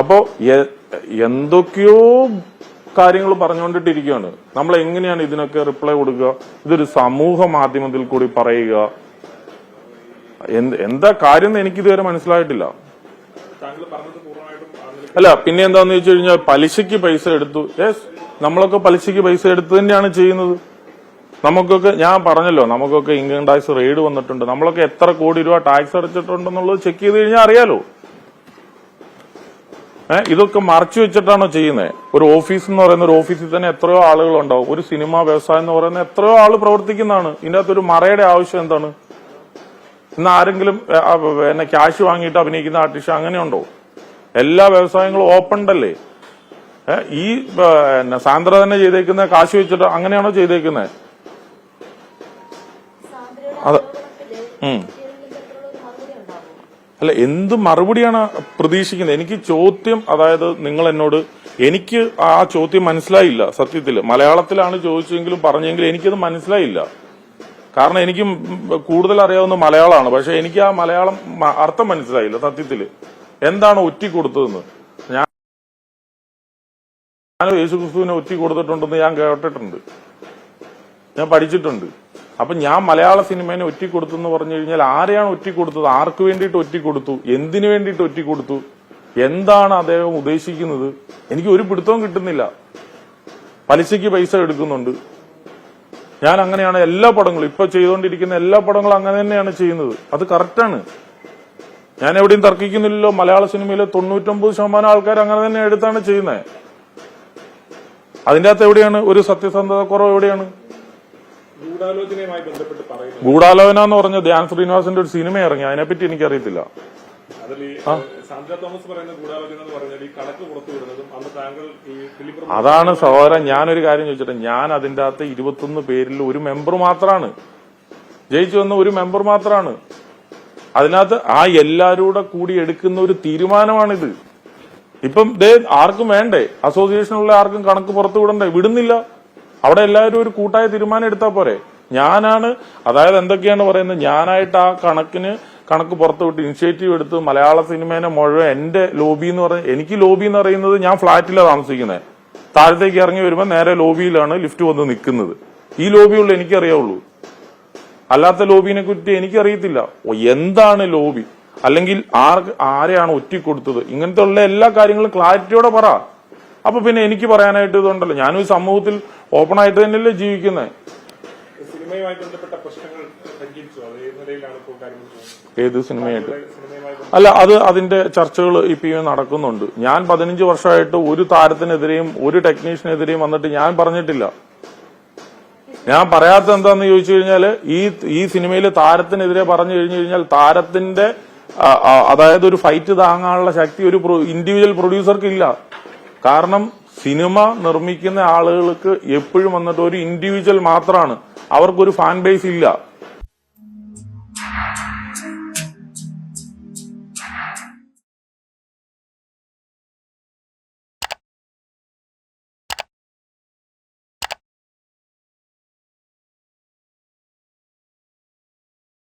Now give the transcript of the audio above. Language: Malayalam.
അപ്പോ എന്തൊക്കെയോ കാര്യങ്ങൾ പറഞ്ഞുകൊണ്ടിട്ടിരിക്കുകയാണ്. നമ്മൾ എങ്ങനെയാണ് ഇതിനൊക്കെ റിപ്ലൈ കൊടുക്കുക? ഇതൊരു സമൂഹ മാധ്യമത്തിൽ കൂടി പറയുക. എന്ത് കാര്യം എന്ന് എനിക്കിതുവരെ മനസ്സിലായിട്ടില്ല. അല്ല പിന്നെ എന്താന്ന് വെച്ച് കഴിഞ്ഞാൽ പലിശയ്ക്ക് പൈസ എടുത്തു. യെസ് നമ്മളൊക്കെ പലിശയ്ക്ക് പൈസ എടുത്തു തന്നെയാണ് ചെയ്യുന്നത്. നമുക്കൊക്കെ ഞാൻ പറഞ്ഞല്ലോ നമുക്കൊക്കെ ഇൻകം ടാക്സ് റെയ്ഡ് വന്നിട്ടുണ്ട്. നമ്മളൊക്കെ എത്ര കോടി രൂപ ടാക്സ് അടച്ചിട്ടുണ്ടെന്നുള്ളത് ചെക്ക് ചെയ്ത് കഴിഞ്ഞാൽ അറിയാലോ. ഇതൊക്കെ മറച്ചു വെച്ചിട്ടാണോ ചെയ്യുന്നത് ഒരു ഓഫീസ് എന്ന് പറയുന്ന ഒരു ഓഫീസിൽ തന്നെ എത്രയോ ആളുകൾ ഉണ്ടാവും ഒരു സിനിമ വ്യവസായം എന്ന് പറയുന്ന എത്രയോ ആൾ പ്രവർത്തിക്കുന്നതാണ്. ഇതിന്റെ അകത്തൊരു മറയുടെ ആവശ്യം എന്താണ്? ഇന്ന് ആരെങ്കിലും പിന്നെ ക്യാഷ് വാങ്ങിയിട്ട് അഭിനയിക്കുന്ന ആർട്ടിസ്റ്റ് അങ്ങനെയുണ്ടോ? എല്ലാ വ്യവസായങ്ങളും ഓപ്പൺ അല്ലേ ഈ സാന്ദ്ര തന്നെ ചെയ്തേക്കുന്ന കാശ് വെച്ചിട്ട് അങ്ങനെയാണോ ചെയ്തേക്കുന്നത് അതെ ഉം. അല്ല എന്ത് മറുപടിയാണ് പ്രതീക്ഷിക്കുന്നത്? എനിക്ക് ചോദ്യം അതായത് നിങ്ങൾ എന്നോട് എനിക്ക് ആ ചോദ്യം മനസ്സിലായില്ല സത്യത്തിൽ മലയാളത്തിലാണ് ചോദിച്ചെങ്കിലും പറഞ്ഞെങ്കിലും എനിക്കത് മനസ്സിലായില്ല. കാരണം എനിക്ക് കൂടുതൽ അറിയാവുന്ന മലയാളമാണ്. പക്ഷെ എനിക്ക് ആ മലയാളം അർത്ഥം മനസ്സിലായില്ല സത്യത്തിൽ. എന്താണ് ഒറ്റി കൊടുത്തതെന്ന്? ഞാൻ ഞാൻ യേശുക്രിസ്തുവിനെ ഒറ്റി കൊടുത്തിട്ടുണ്ടെന്ന് ഞാൻ കേട്ടിട്ടുണ്ട്. ഞാൻ പഠിച്ചിട്ടുണ്ട്. അപ്പൊ ഞാൻ മലയാള സിനിമേനെ ഒറ്റിക്കൊടുത്തു എന്ന് പറഞ്ഞു കഴിഞ്ഞാൽ ആരെയാണ് ഒറ്റിക്കൊടുത്തത്? ആർക്ക് വേണ്ടിയിട്ട് ഒറ്റിക്കൊടുത്തു? എന്തിനു വേണ്ടിയിട്ട് ഒറ്റിക്കൊടുത്തു? എന്താണ് അദ്ദേഹം ഉദ്ദേശിക്കുന്നത്? എനിക്ക് ഒരു പിടുത്തവും കിട്ടുന്നില്ല. പലിശയ്ക്ക് പൈസ എടുക്കുന്നുണ്ട്. ഞാൻ അങ്ങനെയാണ് എല്ലാ പടങ്ങളും ഇപ്പൊ ചെയ്തുകൊണ്ടിരിക്കുന്ന എല്ലാ പടങ്ങളും അങ്ങനെ തന്നെയാണ് ചെയ്യുന്നത്. അത് കറക്റ്റാണ്. ഞാൻ എവിടെയും തർക്കിക്കുന്നില്ലല്ലോ. മലയാള സിനിമയിലെ തൊണ്ണൂറ്റൊമ്പത് ശതമാനം ആൾക്കാർ അങ്ങനെ തന്നെ എടുത്താണ് ചെയ്യുന്നത്. അതിന്റെ അകത്ത് എവിടെയാണ്? ഒരു സത്യസന്ധത കുറവ് എവിടെയാണ്? ഗൂഢാലോചനയുമായി ബന്ധപ്പെട്ട് പറയുന്നത് ഗൂഢാലോചന എന്ന് പറഞ്ഞ ധ്യാൻ ശ്രീനിവാസന്റെ ഒരു സിനിമ ഇറങ്ങി. അതിനെപ്പറ്റി എനിക്കറിയത്തില്ല. അതാണ് സഹോദരൻ ഞാനൊരു കാര്യം ചോദിച്ചിട്ട് ഞാൻ അതിന്റെ അകത്ത് ഇരുപത്തൊന്ന് പേരിൽ ഒരു മെമ്പർ മാത്രമാണ് ജയിച്ചു വന്ന ഒരു മെമ്പർ മാത്രമാണ് അതിനകത്ത് ആ എല്ലാരൂടെ കൂടി എടുക്കുന്ന ഒരു തീരുമാനമാണിത്. ഇപ്പം ദേ ആർക്കും വേണ്ടേ? അസോസിയേഷനുള്ള ആർക്കും കണക്ക് പുറത്തു വിടണ്ടേ? വിടുന്നില്ല. അവിടെ എല്ലാവരും ഒരു കൂട്ടായ തീരുമാനം എടുത്താൽ പോരെ. ഞാനാണ് അതായത് എന്തൊക്കെയാണ് പറയുന്നത് ഞാനായിട്ട് ആ കണക്കിന് കണക്ക് പുറത്തു വിട്ട് ഇനിഷ്യേറ്റീവ് എടുത്ത് മലയാള സിനിമേനെ മുഴുവൻ എന്റെ ലോബി എന്ന് പറഞ്ഞ എനിക്ക് ലോബി എന്ന് പറയുന്നത് ഞാൻ ഫ്ളാറ്റിലാണ് താമസിക്കുന്നത് താഴത്തേക്ക് ഇറങ്ങി വരുമ്പോൾ നേരെ ലോബിയിലാണ് ലിഫ്റ്റ് വന്ന് നിൽക്കുന്നത്. ഈ ലോബിയുള്ള എനിക്കറിയാവുള്ളൂ. അല്ലാത്ത ലോബിനെ കുറിച്ച് എനിക്കറിയത്തില്ല. എന്താണ് ലോബി അല്ലെങ്കിൽ ആർക്ക് ആരെയാണ് ഒറ്റിക്കൊടുത്തത്? ഇങ്ങനത്തെ ഉള്ള എല്ലാ കാര്യങ്ങളും ക്ലാരിറ്റിയോടെ പറ. അപ്പൊ പിന്നെ എനിക്ക് പറയാനായിട്ട് ഇതുണ്ടല്ലോ. ഈ സമൂഹത്തിൽ ഓപ്പൺ ആയിട്ട് തന്നെയല്ലേ ജീവിക്കുന്നത് ഏത് സിനിമയായിട്ട്? അല്ല അത് അതിന്റെ ചർച്ചകൾ ഇപ്പം നടക്കുന്നുണ്ട്. ഞാൻ പതിനഞ്ച് വർഷമായിട്ട് ഒരു താരത്തിനെതിരെയും ഒരു ടെക്നീഷ്യനെതിരെയും വന്നിട്ട് ഞാൻ പറഞ്ഞിട്ടില്ല. ഞാൻ പറയാത്ത എന്താന്ന് ചോദിച്ചു കഴിഞ്ഞാൽ ഈ ഈ സിനിമയിൽ താരത്തിനെതിരെ പറഞ്ഞു കഴിഞ്ഞു കഴിഞ്ഞാൽ താരത്തിന്റെ അതായത് ഒരു ഫൈറ്റ് താങ്ങാനുള്ള ശക്തി ഒരു ഇൻഡിവിജ്വൽ പ്രൊഡ്യൂസർക്ക് ഇല്ല കാരണം സിനിമ നിർമ്മിക്കുന്ന ആളുകൾക്ക് എപ്പോഴും വന്നിട്ട് ഒരു ഇൻഡിവിജ്വൽ മാത്രമാണ് അവർക്കൊരു ഫാൻ ബേസ് ഇല്ല.